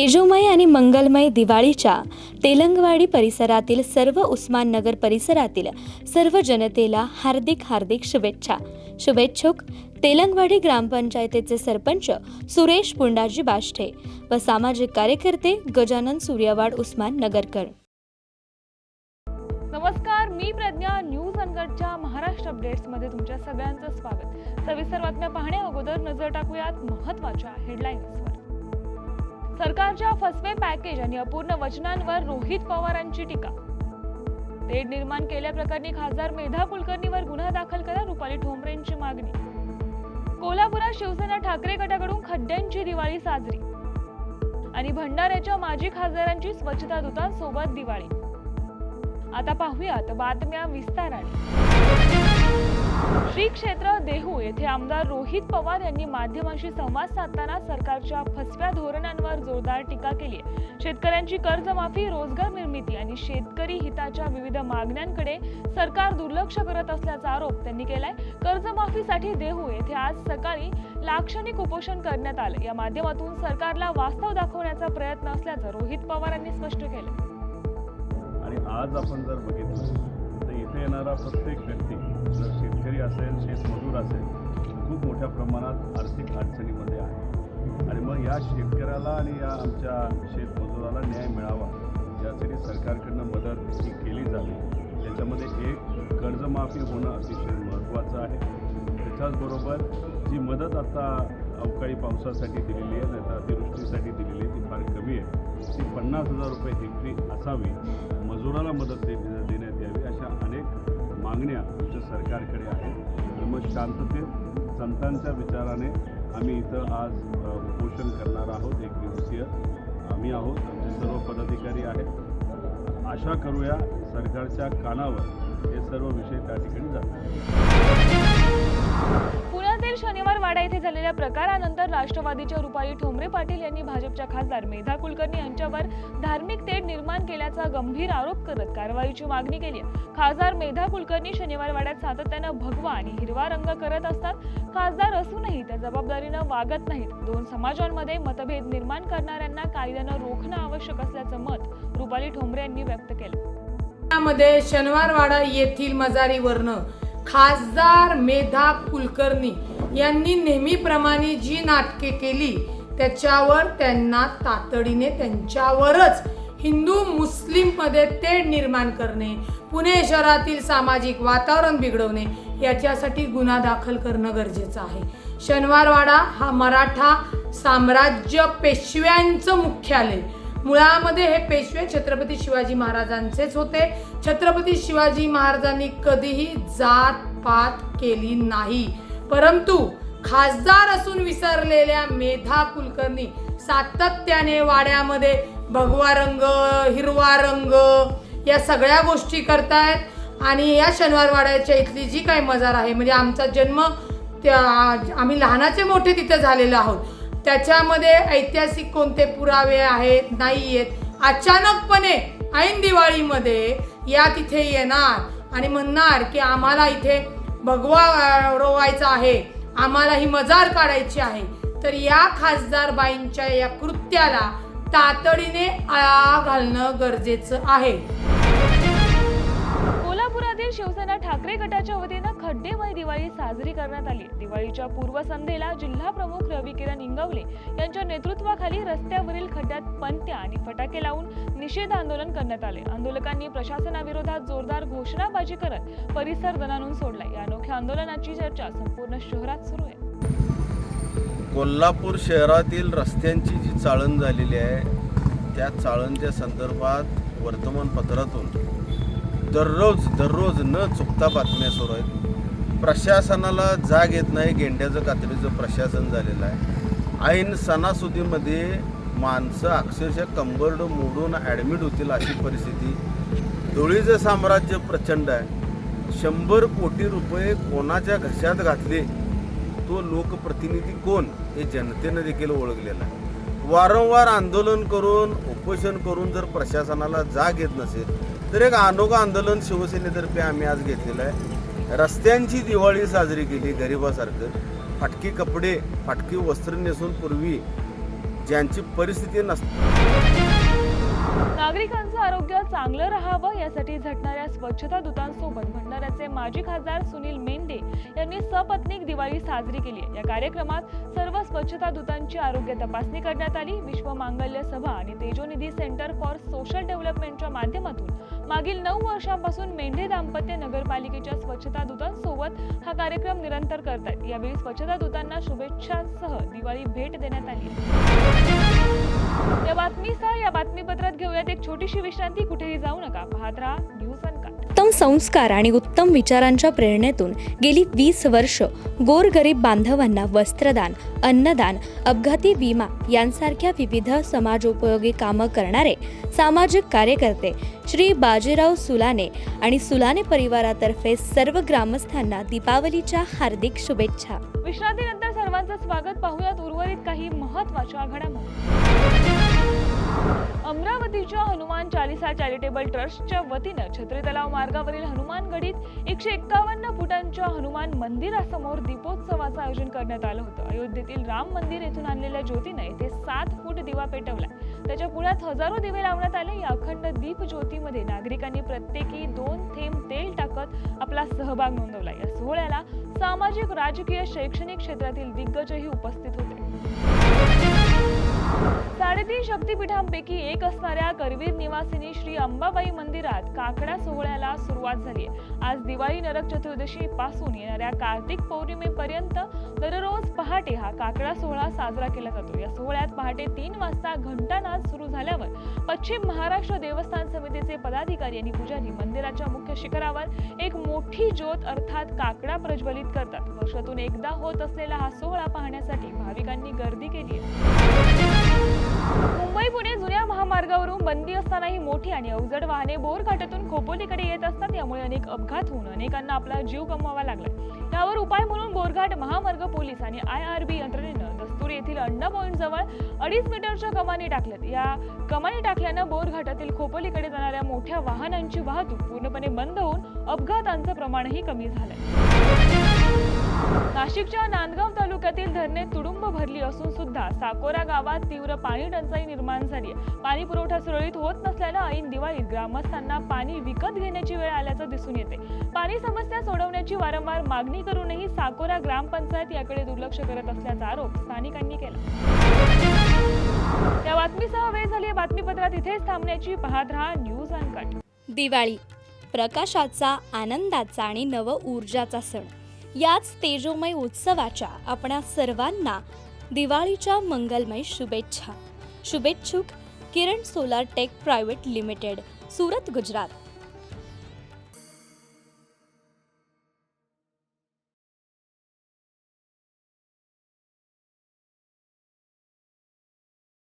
तेजोमय आणि मंगलमय दिवाळीच्या तेलंगवाडी परिसरातील सर्व उस्माननगर परिसरातील सर्व जनतेला हार्दिक हार्दिक शुभेच्छा. शुभेच्छुक तेलंगवाडी ग्रामपंचायतीचे सरपंच सुरेश पुंडाजी बाष्टे व सामाजिक कार्यकर्ते गजानन सूर्यवाड उस्मान नगरकर. नमस्कार मी प्रज्ञा न्यूज अनगडच्या महाराष्ट्र अपडेट्समध्ये तुमच्या सगळ्यांचं स्वागत. सविस्तर बातम्या पाहण्या अगोदर नजर टाकूयात महत्त्वाच्या हेडलाईन्सवर सरकारच्या फसवे पॅकेज आणि अपूर्ण वचनांवर रोहित पवारांची टीका. तेढ निर्माण केल्याप्रकरणी खासदार मेधा कुलकर्णीवर गुन्हा दाखल करा रुपाली ठोंबरेंची मागणी. कोल्हापुरात शिवसेना ठाकरे गटाकडून खड्ड्यांची दिवाळी साजरी. आणि भंडाऱ्याच्या माजी खासदारांची स्वच्छता दुतांसोबत दिवाळी. आता पाहूयात बातम्या विस्ताराने. श्री क्षेत्र देहू येथे आमदार रोहित पवार यांनी माध्यमांशी संवाद साधताना सरकारच्या फसव्या धोरणांवर जोरदार टीका केली आहे. शेतकऱ्यांची कर्जमाफी रोजगार निर्मिती आणि शेतकरी हिताच्या विविध मागण्यांकडे सरकार दुर्लक्ष करत असल्याचा आरोप त्यांनी केलाय. कर्जमाफीसाठी देहू येथे आज सकाळी लाक्षणिक उपोषण करण्यात आलं. या माध्यमातून सरकारला वास्तव दाखवण्याचा प्रयत्न असल्याचं रोहित पवार यांनी स्पष्ट केलं. आणि आज आपण जर बघितलं इथे येणारा प्रत्येक व्यक्ती जर शेतकरी असेल शेतमजूर असेल खूप मोठ्या प्रमाणात आर्थिक अडचणीमध्ये आहे. आणि मग या शेतकऱ्याला आणि या आमच्या शेतमजुराला न्याय मिळावा यासाठी सरकारकडनं मदत ही केली जावी. त्याच्यामध्ये एक कर्जमाफी होणं अतिशय महत्त्वाचं आहे. त्याच्याचबरोबर जी मदत आता अवकाळी पावसासाठी दिलेली आहे नाही तर अतिवृष्टीसाठी दिलेली आहे ती फार कमी आहे. ती पन्नास हजार रुपये हेक्टरी असावी. मजुराला मदत दिली मागण्या आमच्या सरकारकडे आहेत. आणि मग शांततेत संतांच्या विचाराने आम्ही इथं आज उपोषण करणार आहोत एक दिवसीय. आम्ही आहोत आमचे सर्व पदाधिकारी आहेत. आशा करूया सरकारच्या कानावर हे सर्व विषय त्या ठिकाणी जातात पुण्यातील शनिवार वाडा येथे झालेल्या प्रकारानंतर राष्ट्रवादीच्या रुपाली ठोंबरे पाटील यांनी भाजपच्या खासदार मेधा कुलकर्णी यांच्यावर धार्मिक तेढ निर्माण केल्याचा गंभीर आरोप करत कारवाईची मागणी केली खासदार मेधा कुलकर्णी शनिवार वाड्यात सातत्यानं भगवा आणि हिरवा रंग करत असतात. खासदार असूनही त्या जबाबदारीनं वागत नाहीत. दोन समाजांमध्ये मतभेद निर्माण करणाऱ्यांना कायद्यानं रोखणं आवश्यक असल्याचं मत रुपाली ठोंबरे यांनी व्यक्त केलं. शनिवारवाडा येथील मजारीवरनं खासदार मेधा कुलकर्णी यांनी नेहमीप्रमाणे जी नाटके केली त्याच्यावर त्यांना तातडीने त्यांच्यावरच हिंदू मुस्लिममध्ये तेढ निर्माण करणे पुणे शहरातील सामाजिक वातावरण बिघडवणे याच्यासाठी गुन्हा दाखल करणं गरजेचं आहे. शनिवारवाडा हा मराठा साम्राज्य पेशव्यांचं मुख्यालय. मुळामध्ये हे पेशवे छत्रपती शिवाजी महाराजांचेच होते. छत्रपती शिवाजी महाराजांनी कधीही जात पात केली नाही. परंतु खासदार असून विसरलेल्या मेधा कुलकर्णी सातत्याने वाड्यामध्ये भगवा रंग हिरवा रंग या सगळ्या गोष्टी करतायत. आणि या शनिवार वाड्याच्या इथली जी काही मजार आहे म्हणजे आमचा जन्म त्या आम्ही लहानाचे मोठे तिथे झालेलो आहोत. त्याच्यामध्ये ऐतिहासिक कोणते पुरावे आहेत नाही आहेत अचानकपणे ऐन दिवाळीमध्ये या तिथे येणार आणि म्हणणार की आम्हाला इथे भगवा रोवायचा आहे आम्हाला ही मजार काढायची आहे तर या खासदार बाईंच्या या कृत्याला तातडीने आळा घालणं गरजेचं आहे. कोल्हापुरातील शिवसेना ठाकरे गटाच्या वतीनं खड्डेमय दिवाळी साजरी करण्यात आली. दिवाळीच्या पूर्वसंध्येला जिल्हा प्रमुख रवी किरण इंगवले यांच्या नेतृत्वाखाली रस्त्यावरील खड्ड्यात पंत्या आणि फटाके लावून निषेध आंदोलन करण्यात आले. आंदोलकांनी प्रशासनाविरोधात जोरदार घोषणाबाजी करत परिसर दणानून सोडला. या अनोख्या आंदोलनाची चर्चा संपूर्ण शहरात सुरू आहे. कोल्हापूर शहरातील रस्त्यांची जी चाळण झालेली आहे त्या चाळणच्या संदर्भात वर्तमानपत्रातून दररोज दररोज न चुकता बातम्या सुरू आहेत. प्रशासनाला जाग येत नाही गेंड्याचं कातडीचं प्रशासन झालेलं आहे. ऐन सणासुदीमध्ये माणसं अक्षरशः कंबरड मोडून ॲडमिट होतील अशी परिस्थिती. धुळीचं साम्राज्य प्रचंड आहे. शंभर कोटी रुपये कोणाच्या घशात घातले? तो लोकप्रतिनिधी कोण? हे जनतेनं देखील ओळखलेलं आहे. वारंवार आंदोलन करून उपोषण करून जर प्रशासनाला जाग येत नसेल तर एक अनोखं आंदोलन शिवसेनेतर्फे आम्ही आज घेतलेलं आहे. रस्त्यांची दिवाळी साजरी केली गरिबासारखं. फाटकी कपडे फाटकी वस्त्र नेसून पूर्वी ज्यांची परिस्थिती नसते नागरिकांचं आरोग्य चांगलं राहावं यासाठी झटणाऱ्या स्वच्छता दूतांसोबत भंडाऱ्याचे माजी खासदार सुनील मेंढे यांनी सपत्नीक दिवाळी साजरी केली या कार्यक्रमात सर्व स्वच्छता दूतांची आरोग्य तपासणी करण्यात आली. विश्व मांगल्य सभा आणि तेजोनिधी सेंटर फॉर सोशल डेव्हलपमेंटच्या माध्यमातून मागील नऊ वर्षांपासून मेंढे दाम्पत्य नगरपालिकेच्या स्वच्छता दूतांसोबत हा कार्यक्रम निरंतर करतात यावेळी स्वच्छता दूतांना शुभेच्छांसह दिवाळी भेट देण्यात आली. या बातमीसह या बातमीपत्रात घेऊयात. एक छोटीशी विश्रांती. कुठेही जाऊ नका. पाहत राहा उत्तम संस्कार आणि उत्तम विचारांच्या प्रेरणेतून गेली वीस वर्ष गोरगरीब बांधवांना वस्त्रदान अन्नदान अपघाती विमा यांसारख्या विविध समाजोपयोगी कामं करणारे सामाजिक कार्यकर्ते श्री बाजीराव सुलाने आणि सुलाने परिवारातर्फे सर्व ग्रामस्थांना दीपावलीच्या हार्दिक शुभेच्छा. विश्रांतीनंतर सर्वांचं स्वागत. पाहूयात उर्वरित काही महत्त्वाच्या घडामोडी अमरावतीच्या हनुमान चालिसा चॅरिटेबल ट्रस्टच्या वतीनं छत्री तलाव मार्गावरील हनुमान गडीत एकशे एक्कावन्न फुटांच्या हनुमान मंदिरासमोर दीपोत्सवाचं आयोजन करण्यात आलं होतं. अयोध्येतील राम मंदिर येथून आणलेल्या ज्योतीनं येथे सात फूट दिवा पेटवला त्याच्या पुण्यात हजारो दिवे लावण्यात आले. या अखंड दीप ज्योतीमध्ये नागरिकांनी प्रत्येकी दोन थेंब तेल टाकत आपला सहभाग नोंदवला. या सोहळ्याला सामाजिक राजकीय शैक्षणिक क्षेत्रातील दिग्गजही उपस्थित होते. साडेतीन शक्तीपीठांपैकी एक असणाऱ्या करवीर निवासिनी श्री अंबाबाई मंदिरात काकडा सोहळ्याला सुरुवात झाली आहे. आज दिवाळी नरक चतुर्दशी पासून येणाऱ्या कार्तिक पौर्णिमेपर्यंत दररोज पहाटे हा काकडा सोहळा साजरा केला जातो. या सोहळ्यात पहाटे तीन वाजता घंटानाद सुरू झाल्यावर पश्चिम महाराष्ट्र देवस्थान समितीचे पदाधिकारी आणि पुजारी मंदिराच्या मुख्य शिखरावर एक मोठी ज्योत अर्थात काकडा प्रज्वलित करतात. वर्षातून एकदा होत असलेला हा सोहळा पाहण्यासाठी भाविकांनी गर्दी केली आहे. बंदी असतानाही मोठी आणि अवजड वाहने बोरघाटातून खोपोलीकडे येत असतात. यामुळे अनेक अपघात होऊन अनेकांना आपला जीव गमवावा लागला. यावर उपाय म्हणून बोरघाट महामार्ग पोलीस आणि आय आर बी यंत्रणेनं दस्तूर येथील अण्णा पॉईंट जवळ अडीच मीटरच्या कमानी टाकल्यात. या कमानी टाकल्यानं बोरघाटातील खोपोलीकडे जाणाऱ्या मोठ्या वाहनांची वाहतूक पूर्णपणे बंद होऊन अपघातांचं प्रमाणही कमी झालंय. नाशिकच्या नांदगाव तालुक्यातील धरणे तुडुंब भरली असून सुद्धा साकोरा गावात तीव्र पाणी टंचाई निर्माण झाली पाणी पुरवठा सुरळीत होत नसल्यानं ऐन दिवाळीत ग्रामस्थांना पाणी विकत घेण्याची वेळ आल्याचं दिसून येते. पाणी समस्या सोडवण्याची वारंवार मागणी करूनही साकोरा ग्रामपंचायत याकडे दुर्लक्ष करत असल्याचा आरोप स्थानिकांनी केला. त्या बातमीसह वेळ झाली आहे. बातमीपत्रात इथेच थांबण्याची. पाहत राहा न्यूज अनकट. दिवाळी प्रकाशाचा आनंदाचा आणि नव ऊर्जाचा सण. याच तेजोमय उत्सवाच्या आपणा सर्वांना दिवाळीच्या मंगलमय शुभेच्छा. शुभेच्छुक Kiran solar tech private limited Surat Gujarat.